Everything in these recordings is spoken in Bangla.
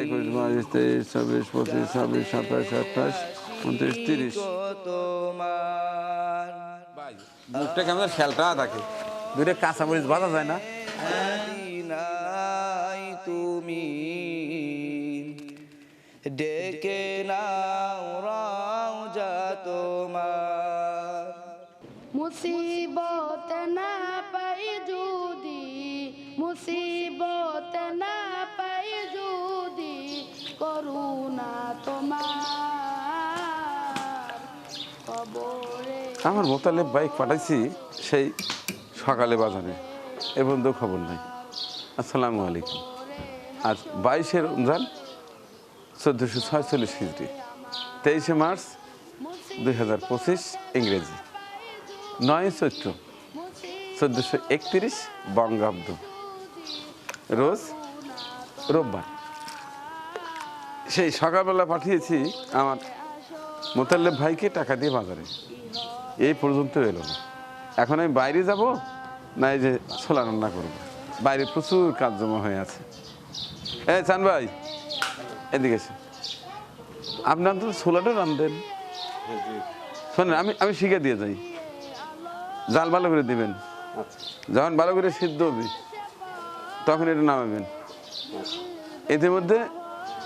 একুশ বাইশ তেইশ চব্বিশ পঁচিশ ছাব্বিশ সাতাশ আঠাশ উনত্রিশ তিরিশ। তোমার মুখটা কেমন খেলটা থাকে। দূরে কাঁচামরিচ বাঁধা যায় না? তুমি ডেকে নাও মুসিবত না পাই যদি করুণা তোমার আমার মোতালেব বাইক পাঠাইছি সেই সকালে বাজারে। এ পর্যন্ত খবর নাই। আসসালামু আলাইকুম। আজ বাইশে রমজান, চোদ্দোশো ছয়চল্লিশ খিজড়ি তেইশে মার্চ দুই হাজার পঁচিশ ইংরেজি। নয় চৈত্র চোদ্দোশো একত্রিশ বঙ্গাব্দ। রোজ রোববার। সেই সকালবেলা পাঠিয়েছি আমার মোতাল্লেব ভাইকে টাকা দিয়ে বাজারে। এই পর্যন্ত এলো না। এখন আমি বাইরে যাব না এই যে ছোলা রান্না করব? বাইরে প্রচুর কাজ জমা হয়ে আছে। এই চান ভাই এদিকে এসে। আপনি অন্তত ছোলাটা রান্ধেন শোনেন আমি আমি শিখে দিয়ে যাই। জাল ভালো করে দিবেন। যখন ভালো করে সিদ্ধ হবে। তখন এটা নামাবেন। এদের মধ্যে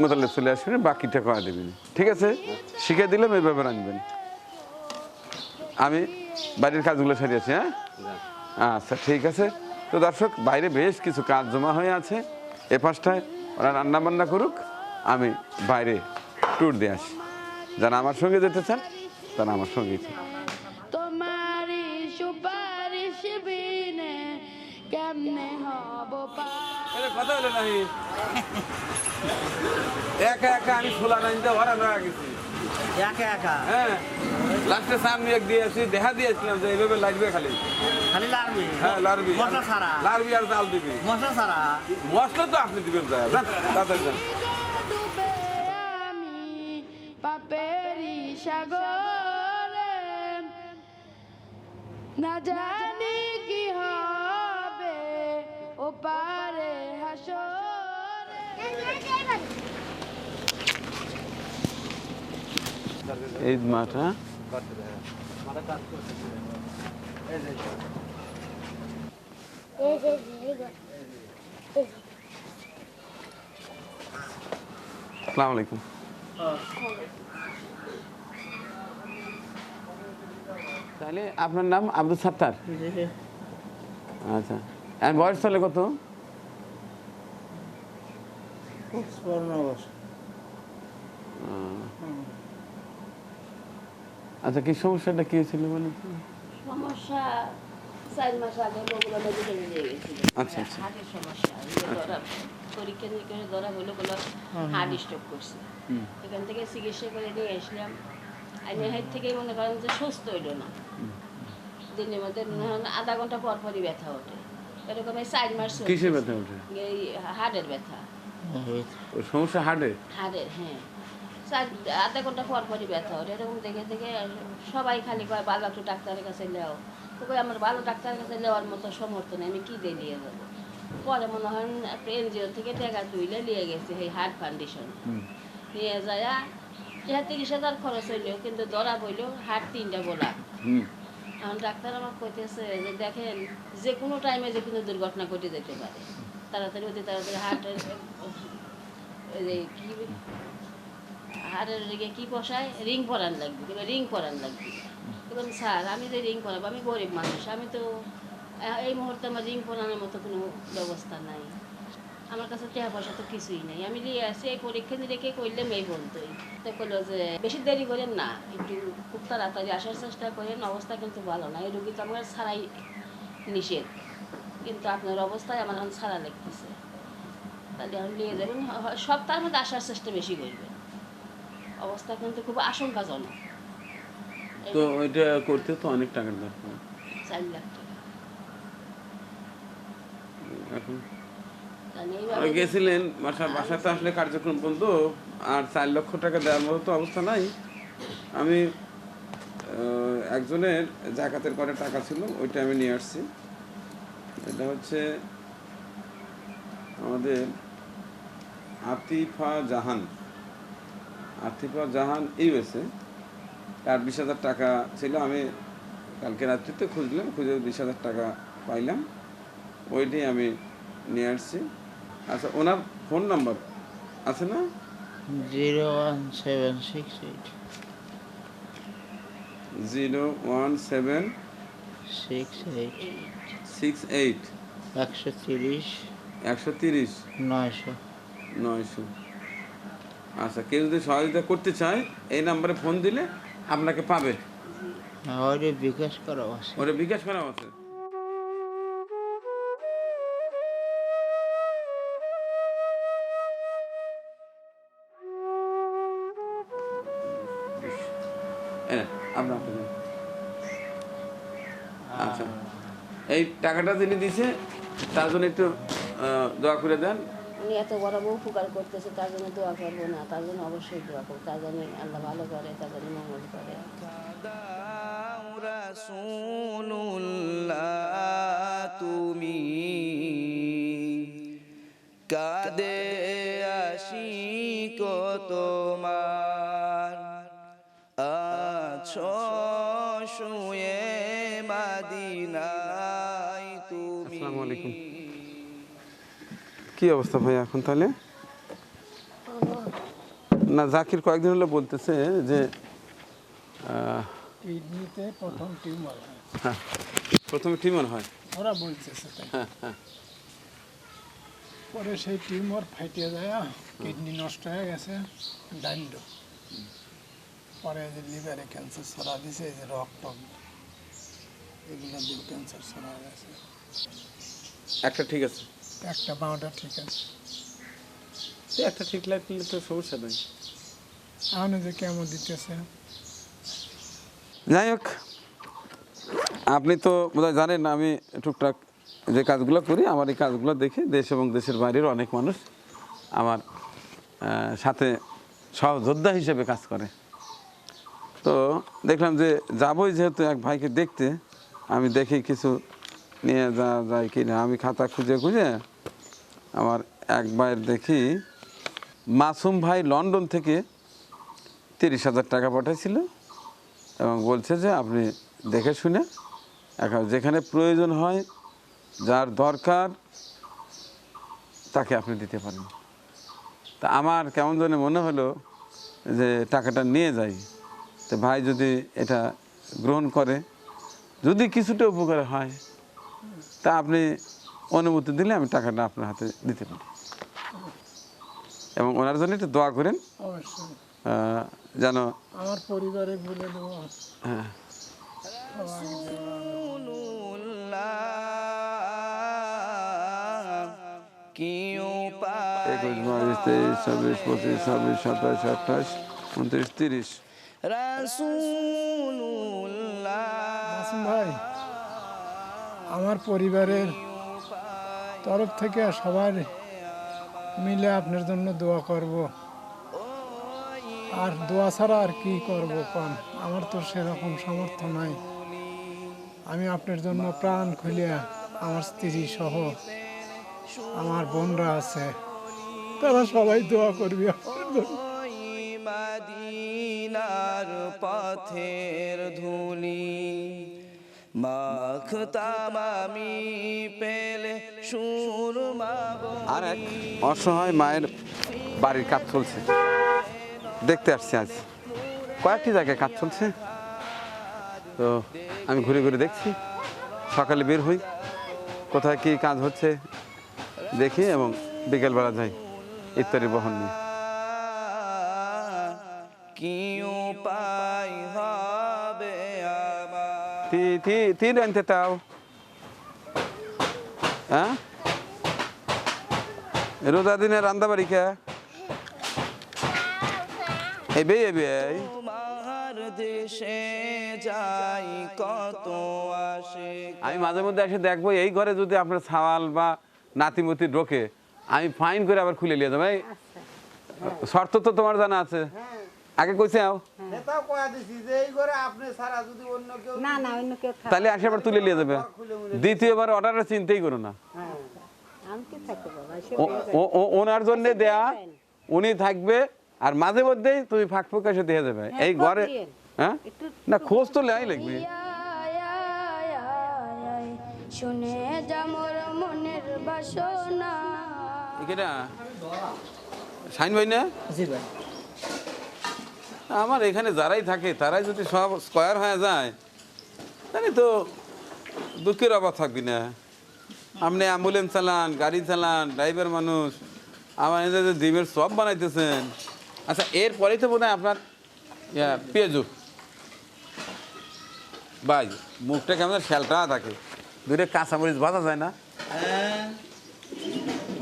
মোতালেব চলে আসবেন, বাকিটা করা দেবেন। ঠিক আছে? শিখে দিলাম এইভাবে রাখবেন আমি বাড়ির কাজগুলো সারিয়েছি হ্যাঁ? আচ্ছা ঠিক আছে। তো দর্শক, বাইরে বেশ কিছু কাজ জমা হয়ে আছে। এ পাশটায় ওরা রান্না বান্না করুক, আমি বাইরে ট্যুর দিয়ে আসি। যারা আমার সঙ্গে যেতে চান, তারা আমার সঙ্গেই কথা হলো নাহি একা একা আমি খোলা নাইতে গেছি। একা একা? হ্যাঁ। লাস্টে সামনে এক দিয়েছি দেখা দিয়েছিলাম যে এইভাবে লাগবে খালি। খালি লারবি হ্যাঁ লারবি মশলা ছাড়া? লারবি আর জাল দিবি। মশলা ছাড়া? মশলা তো আপনি দিবেন তাড়াতাড়ি যান পাপেরি সাগরে না জানি কি হবে ও পারে এই মাটা আসসালামু আলাইকুম। তাহলে আপনার নাম আব্দুল সাত্তার? আচ্ছা। আর বয়স তাহলে কত? আচ্ছা কি সমস্যাটা কি হয়েছিল বলেন তো? সমস্যা চার মাস আগে বগুড়া মেডিকেলে নিয়ে গেছিল। আচ্ছা, আচ্ছা। হার্টের সমস্যা এই যে ধরা পরীক্ষা নিরীক্ষা ধরা হলো বলো হার্ট স্ট্রোক করছে। এখান থেকে চিকিৎসা করে নিয়ে আসলাম। আর নেহার থেকেই মনে করেন যে সুস্থ হইল না। দিনের মধ্যে মনে না আধা ঘণ্টা পর পরই ব্যথা ওঠে। এরকম চার মাস চলছে। কিসের ব্যথা ওঠে? এই হার্টের ব্যথা। সমস্যা হ্যাঁ। চার আধা ঘণ্টা পর পরই ব্যথা ওঠে এরকম দেখে দেখে সবাই খালি কয় ভালো একটু ডাক্তারের কাছে নেও। তো কই আমার ভালো ডাক্তারের কাছে নেওয়ার মতো সমর্থ নেই আমি কী দিয়ে নিয়ে যাব? পরে মনে হয় একটা এনজিও থেকে টাকা তুইলে নিয়ে গেছে এই হার্ট ফাউন্ডেশন। নিয়ে যায় তিরিশ হাজার খরচ হইলেও কিন্তু ধরা বইল হার্ট তিনটা বলা এখন ডাক্তার আমার কইতেছে যে দেখেন যে কোনো টাইমে যে কোনো দুর্ঘটনা ঘটে যেতে পারে। তাড়াতাড়ি অতি তাড়াতাড়ি হার্টের ওই যে কি হাড়ের দিকে কি বসায়? রিং পরান লাগবে কিংবা রিং পরান লাগবে। এবং স্যার, আমি যে রিং পরাবো, আমি গরিব মানুষ, আমি তো এই মুহূর্তে আমার রিং পরানোর মতো কোনো ব্যবস্থা নাই। আমার কাছে টাকা পয়সা তো কিছুই নেই। আমি নিয়ে আসি, এই পরীক্ষা নিরীক্ষা করলাম এই বলতোই তো করল যে, বেশি দেরি করেন না, একটু খুব তাড়াতাড়ি আসার চেষ্টা করেন, অবস্থা কিন্তু ভালো না, এই রুগী তো আমার ছাড়াই নিষেধ। কিন্তু আপনার অবস্থায় আমার এখন ছাড়া লাগতেছে। তাহলে এখন নিয়ে যাবেন হ- সপ্তাহের মধ্যে আসার চেষ্টা বেশি করবেন অবস্থা কিন্তু খুব আশঙ্কাজনক। তো ওইটা করতে তো অনেক টাকার দরকার। চার লাখ টাকা। এখন? গেছিলেন বাসা বাসাতে আসলে কার্যক্রম বন্ধ আর চার লক্ষ টাকা দেওয়ার মতো তো অবস্থা নাই। আমি একজনের জাকাতের করে টাকা ছিল ওইটা আমি নিয়ে আসছি। এটা হচ্ছে আমাদের আতিফা জাহান। আতিফা জাহান ইউএসএ। তার বিশ হাজার টাকা ছিল। আমি কালকে রাত্রিতে খুঁজলাম খুঁজে বিশ হাজার টাকা পাইলাম। ওইটাই আমি নিয়ে আসছি। আচ্ছা ওনার ফোন নাম্বার আছে না? Zero one seven six eight. Zero one seven six eight. Six eight. একশো তিরিশ। একশো তিরিশ? নয়শো। নয়শো। আচ্ছা কেউ যদি সহযোগিতা করতে চায় এই নাম্বারে ফোন দিলে আপনাকে পাবে। ওরে বিকাশ করা আছে ওরা বিকাশ করা আছে এই নেন, আপনি আপনি নেন। আচ্ছা। এই টাকাটা যিনি দিছে তার জন্য একটু দোয়া করে দেন। উনি এত বড় বউ উপকার করতেছে তার জন্য দোয়া করব না তার জন্য অবশ্যই দোয়া করব তার জন্য আল্লাহ ভালো করে তার জন্য মঙ্গল করে। তুমি কাদে আসি তোমার আছো শুয়ে মাদিনায় তুমি। আসসালামু আলাইকুম। কি অবস্থা ভাই এখন তাহলে? না জাকির কয়েকদিন হলো বলতেছে যে কিডনিতে প্রথম টিউমার হয়। প্রথমে টিউমার হয়। ওরা বলতেছে হ্যাঁ হ্যাঁ। পরে সেই টিউমার ফাইটে যায় কিডনি নষ্ট হয়ে গেছে ডাইন্ড পরে যে লিভারে ক্যান্সার ছড়া দিছে এই যে রক্ত এগুলো দিয়ে ক্যান্সার ছড়া গেছে একটা ঠিক আছে। একটা বাঁটা ঠিক আছে। তো একটা ঠিক লাগলে তো সমস্যা নেই। এখন যে কেমন দিতেছে? যাই হোক আপনি তো বোধহয় জানেন আমি টুকটাক যে কাজগুলো করি আমার এই কাজগুলো দেখে দেশ এবং দেশের বাইরের অনেক মানুষ আমার সাথে সহযোদ্ধা হিসেবে কাজ করে। তো দেখলাম যে যাবই যেহেতু এক ভাইকে দেখতে আমি দেখি কিছু নিয়ে যা যায় কি না আমি খাতা খুঁজে খুঁজে আমার এক ভাইয়ের দেখি, মাসুম ভাই লন্ডন থেকে তিরিশ হাজার টাকা পাঠাইছিল এবং বলছে যে, আপনি দেখে শুনে এখন যেখানে প্রয়োজন হয়, যার দরকার, তাকে আপনি দিতে পারেন। তা আমার কেমন যেন মনে হলো যে, টাকাটা নিয়ে যাই। তো ভাই যদি এটা গ্রহণ করে যদি কিছুটা উপকার হয় তা আপনি অনুমতি দিলে আমি টাকাটা আপনার হাতে দিতে পারি। এবং ওনার জন্য একটু দোয়া করেন যেন আমার পরিবারে বলে হ্যাঁ। একুশ বাইশ তেইশ চব্বিশ পঁচিশ ছাব্বিশ সাতাশ আঠাশ উনত্রিশ তিরিশ। মাসুম ভাই, আমার পরিবারের তরফ থেকে সবার মিলে আপনার জন্য দোয়া করব। আর দোয়া ছাড়া আর কি করব কন? আমার তো সেরকম সামর্থ্য নাই। আমি আপনার জন্য প্রাণ খুলিয়া আমার স্ত্রী সহ আমার বোনরা আছে, তারা সবাই দোয়া করবি মাদিনার পথের ধুলি। মাখতাম আমি পেলে সুরমা আর এক অসহায় মায়ের বাড়ির কাজ চলছে। দেখতে আসছি আজ। কয়েকটি জায়গায় কাজ চলছে। তো আমি ঘুরে ঘুরে দেখছি। সকালে বের হই। কোথায় কি কাজ হচ্ছে দেখি এবং বিকেলবেলা যাই ইত্যাদি বহন নিয়ে। কি উপায় হবে তি তি আনতে তাও হ্যাঁ রোজা দিনে রান্দা বাড়ি কে এই বে এই বে দেশে যাই কত আসে আমি মাঝে মধ্যে এসে দেখব এই ঘরে যদি আপনার সাওয়াল বা নাতিমতি ঢোকে আমি ফাইন করে আবার খুলে নিয়ে যাব এই শর্ত তো তোমার জানা আছে। আগে কইছে আও। নেতাও কয়া দিছি যে এই করে আপনি ছাড়া যদি অন্য কেউ না না অন্য কেউ থাক তাহলে আসে আবার তুলে নিয়ে যাবে। দ্বিতীয়বার অর্ডারের চিন্তাই করো না। আমি কি থাকতে বাবা? ও- ও- ও- ওনার জন্য দেয়া উনি থাকবে আর মাঝে মধ্যেই তুমি ফাঁক ফোকাশে দিয়ে যাবে। এই ঘরে হ্যাঁ? না খোঁজ তো লেয়াই লাগবে। শুনে যা মোর মনের বাসনা। এখানে সাইন ভাই না? জি ভাই। আমার এখানে যারাই থাকে, তারাই যদি সব স্কোয়ার হয়ে যায়, তাহলে তো দুঃখের অভাব থাকবি না। আপনি অ্যাম্বুলেন্স চালান, গাড়ি চালান ড্রাইভার মানুষ, আমার এদের যে ডিমের সব বানাইতেছেন। আচ্ছা এরপরেই তো বোধ হয় আপনার পেঁয়াজু। ভাই, মুখটা কেমন শ্যালটা থাকে। দুটো কাঁচামরিচ ভাজা যায় না?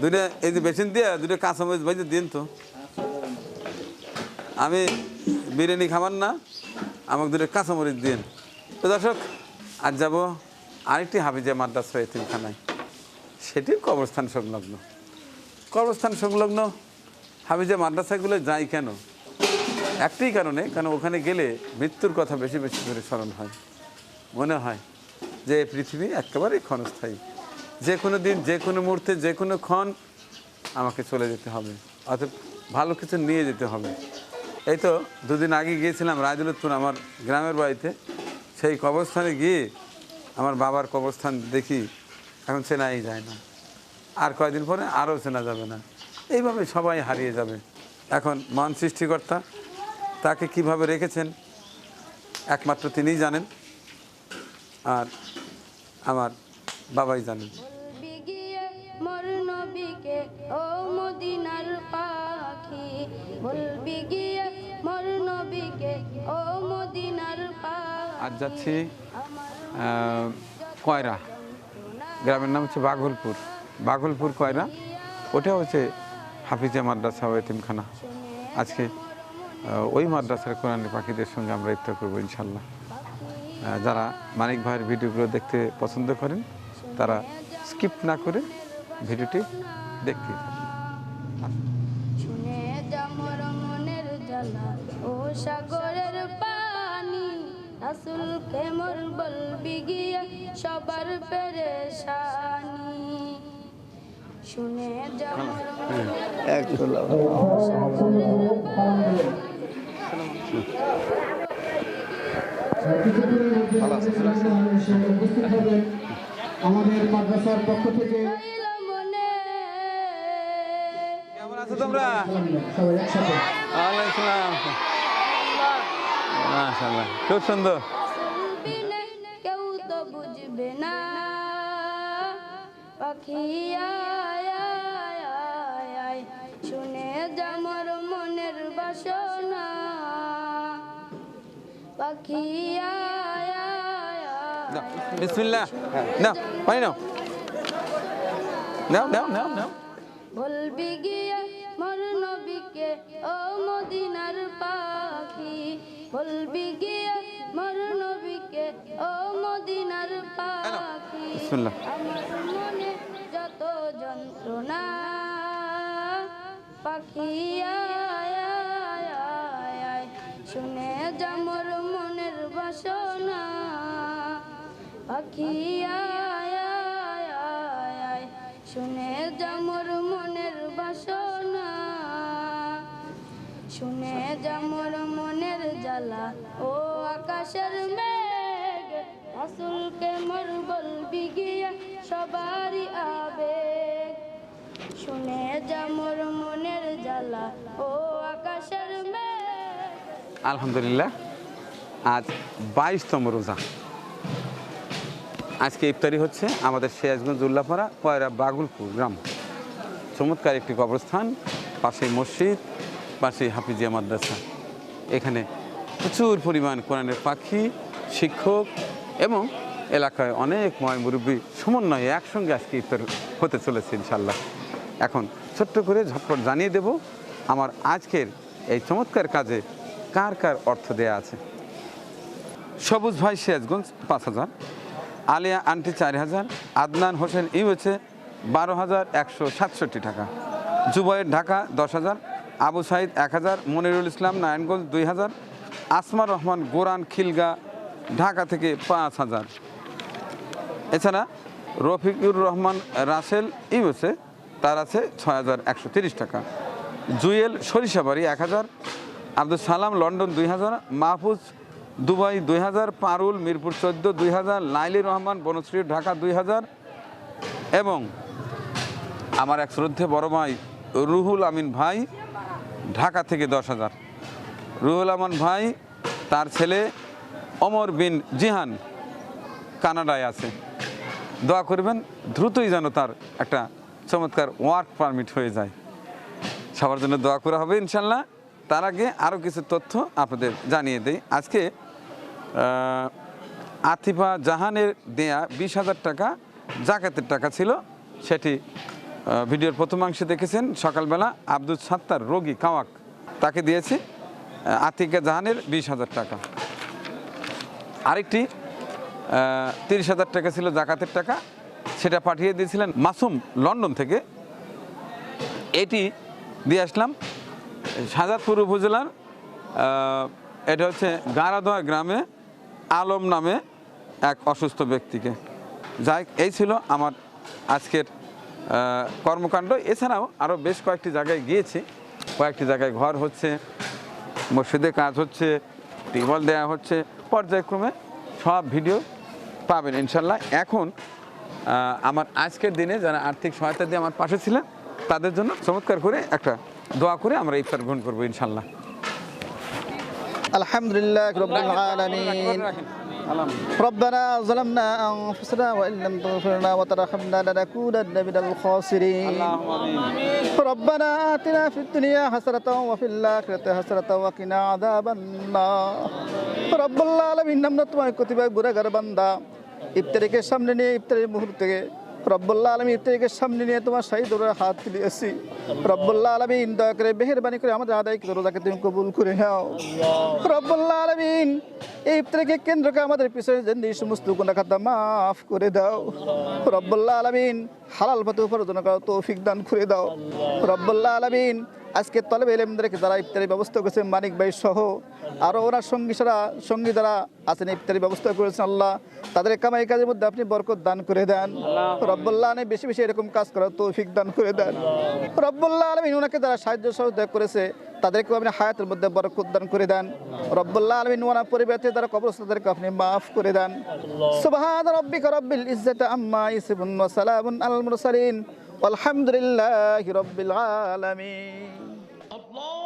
দুটো এই যে বেসিন দিয়ে দুটো কাঁচামরিচ ভাজে দিন তো। আমি বিরিয়ানি খাবার না, আমাকে দুটো কাঁচামরিচ দিন তো দর্শক, আজ যাব আরেকটি হাফিজা মাদ্রাসা এতিমখানায়। সেটি কবরস্থান সংলগ্ন। কবরস্থান সংলগ্ন হাফিজা মাদ্রাসাগুলো যাই কেন? একটি কারণে, কারণ ওখানে গেলে মৃত্যুর কথা বেশি বেশি করে স্মরণ হয়। মনে হয় যে পৃথিবী একেবারেই ক্ষণস্থায়ী। যে কোনো দিন, যে কোনো মুহূর্তে, যে কোনো ক্ষণ আমাকে চলে যেতে হবে। অর্থাৎ ভালো কিছু নিয়ে যেতে হবে। এই তো, দুদিন আগে গিয়েছিলাম রায়দুলুত্তুর আমার গ্রামের বাড়িতে। সেই কবরস্থানে গিয়ে আমার বাবার কবরস্থান দেখি, এখন চেনাই যায় না। আর কয়দিন পরে আরও চেনা যাবে না। এইভাবে সবাই হারিয়ে যাবে। এখন মহান সৃষ্টিকর্তা তাকে কীভাবে রেখেছেন, একমাত্র তিনিই জানেন, আর আমার বাবাই জানেন। আজ যাচ্ছি কয়রা। গ্রামের নাম হচ্ছে বাঘলপুর। বাঘলপুর কয়রা? ওটা হচ্ছে হাফিজা মাদ্রাসা ও এতিমখানা। আজকে ওই মাদ্রাসার কোরআনী পাখিদের সঙ্গে আমরা ইফতার করব ইনশাল্লাহ যারা মানিক ভাইয়ের ভিডিওগুলো দেখতে পছন্দ করেন, তারা স্কিপ না করে ভিডিওটি দেখতে শুনে মোর বলবি গিয়ে সবার পেরেশানি। শুনে যা মোর এক তোলা সাগরের পানি আমাদের মাদ্রাসার পক্ষ থেকে কেমন আছো তোমরা? সবাই একসাথে। ওয়ালাইকুম আসসালাম খুব সুন্দর। বুঝবে না। পাখি শুনে যামর মনের বাসনা। পাখি বিসমিল্লাহ। না পাই নাও নাও। নাও নাও নাও। বিসমিল্লাহ। যত যন্ত্রণা পাখি শুনে যা মোর মনের শুনে যা মোর মনের বাসনা শুনে যা মোর মনের জ্বালা, ও আকাশের মেঘ রাসুলকে মোর বলবি সবারই আবেগ। শুনে যা মনের জ্বালা, ও আকাশের আলহামদুলিল্লাহ, আজ বাইশতম রোজা। আজকে ইফতারি হচ্ছে আমাদের সিরাজগঞ্জ উল্লাপাড়া, পয়রা বাগুলপুর গ্রাম। চমৎকার একটি কবরস্থান পাশে মসজিদ পাশে হাফিজিয়া মাদ্রাসা। এখানে প্রচুর পরিমাণ কোরআনের পাখি, শিক্ষক এবং এলাকায় অনেক ময় মুরব্বী সমন্বয়ে একসঙ্গে আজকে ইফতার হতে চলেছে ইনশাল্লাহ এখন ছোট্ট করে ঝটপট জানিয়ে দেব, আমার আজকের এই চমৎকার কাজে কার কার অর্থ দেয়া আছে? সবুজ ভাই সিরাজগঞ্জ, পাঁচ হাজার। আলিয়া আন্টি চার হাজার। আদনান হোসেন ই হচ্ছে বারো হাজার একশো সাতষট্টি টাকা। জুবাইয়ের ঢাকা দশ হাজার। আবু সাইদ এক হাজার। মনিরুল ইসলাম নারায়ণগঞ্জ দুই হাজার। আসমার রহমান গোরান খিলগা ঢাকা থেকে পাঁচ হাজার। এছাড়া রফিকুর রহমান রাসেল ইউএসএ, তার আছে ছয় হাজার একশো তিরিশ টাকা। জুয়েল সরিষাবাড়ি এক হাজার, আব্দুল সালাম লন্ডন দুই হাজার, মাহফুজ দুবাই দুই হাজার, পারুল মিরপুর চোদ্দ দুই হাজার, লাইলি রহমান বনশ্রী ঢাকা দুই হাজার এবং আমার এক শ্রদ্ধে বড় ভাই রুহুল আমিন ভাই ঢাকা থেকে দশ হাজার। রুহুল আমান ভাই, তার ছেলে অমর বিন জিহান কানাডায় আছে। দোয়া করবেন, দ্রুতই যেন তার একটা চমৎকার ওয়ার্ক পারমিট হয়ে যায়। সবার জন্য দোয়া করা হবে ইনশাল্লাহ। তার আগে আরও কিছু তথ্য আপনাদের জানিয়ে দেই। আজকে আতিফা জাহানের দেয়া বিশ হাজার টাকা জাকাতের টাকা ছিল। সেটি ভিডিওর প্রথমাংশে দেখেছেন। সকালবেলা আব্দুল সাত্তার রোগী কাওয়াক তাকে দিয়েছে, আতিকা জাহানের বিশ হাজার টাকা। আরেকটি তিরিশ হাজার টাকা ছিল জাকাতের টাকা, সেটা পাঠিয়ে দিয়েছিলেন মাসুম লন্ডন থেকে। এটি দিয়ে আসলাম সাজাদপুর উপজেলার এটা হচ্ছে গারাদোয়া গ্রামে আলম নামে এক অসুস্থ ব্যক্তিকে। যাই এই ছিল আমার আজকের কর্মকাণ্ড। এছাড়াও আরও বেশ কয়েকটি জায়গায় গিয়েছি। কয়েকটি জায়গায় ঘর হচ্ছে, মসজিদে কাজ হচ্ছে টিউবওয়েল দেওয়া হচ্ছে পর্যায়ক্রমে সব ভিডিও পাবেন, ইনশাল্লাহ। এখন আমার আজকের দিনে যারা আর্থিক সহায়তা দিয়ে আমার পাশে ছিলেন, তাদের জন্য চমৎকার করে একটা দোয়া করে আমরা ইফতার গ্রহণ করব, ইনশাল্লাহ। আলহামদুলিল্লাহ ربنا ظلمنا أنفسنا وإن لم تغفر لنا وترحمنا لنكونن من الخاسرين ربنا آتنا في الدنيا حسنة وفي الآخرة حسنة وقنا عذاب النار رب العالمين আমরা তোমার কতিপয় গুণাগার বান্দা ইফতারিকে সামনে নিয়ে ইফতারের মুহূর্তে রব্বুল্লাহ আলমী ইফতারিকে সামনে নিয়ে তোমার শাহিদুরের হাত তুলিয়েছি রব্বুল্লাহ আলমিন দয়া করে মেহরবানি করে আমাদের আদায় করো তাকে তুমি কবুল করে নাও রব্বুল্লাহ আলমিন এই ইফতারকে কেন্দ্র করে আমাদের পিছনে যে সমস্ত গুণা খাতা মাফ করে দাও। রব্বুল্লাহ আলমিন হালাল পথে উপার্জন করো তৌফিক দান করে দাও। রব্বুল্লাহ আলমিন আজকে তলবে এলেমদেরকে যারা ইফতারি ব্যবস্থা করেছে মানিক ভাই সহ আরও ওনার সঙ্গী সারা সঙ্গী যারা আছেন ইফতারি ব্যবস্থা করেছেন আল্লাহ তাদের কামাই কাজের মধ্যে আপনি বরকত দান করে দেন। রব্বুল্লাহ আলমী বেশি বেশি এরকম কাজ করার তৌফিক দান করে দেন। রব্বুল্লাহ আলমিন ওনাকে যারা সাহায্য সহযোগিতা করেছে তাদেরকেও আপনি হায়াতের মধ্যে বরকত দান করে দেন। রব্বুল্লাহ আলমিন ওনার পরিবারতে যারা কবরস্থ তাদেরকে আপনি মাফ করে দেন। সুবহান রব্বিকা রব্বিল ইজ্জাতি আম্মা ইয়াসিফুন ওয়া সালামুন আলাল মুরসালিন। আলহামদুলিল্লাহি রব্বিল আলামিন। Allah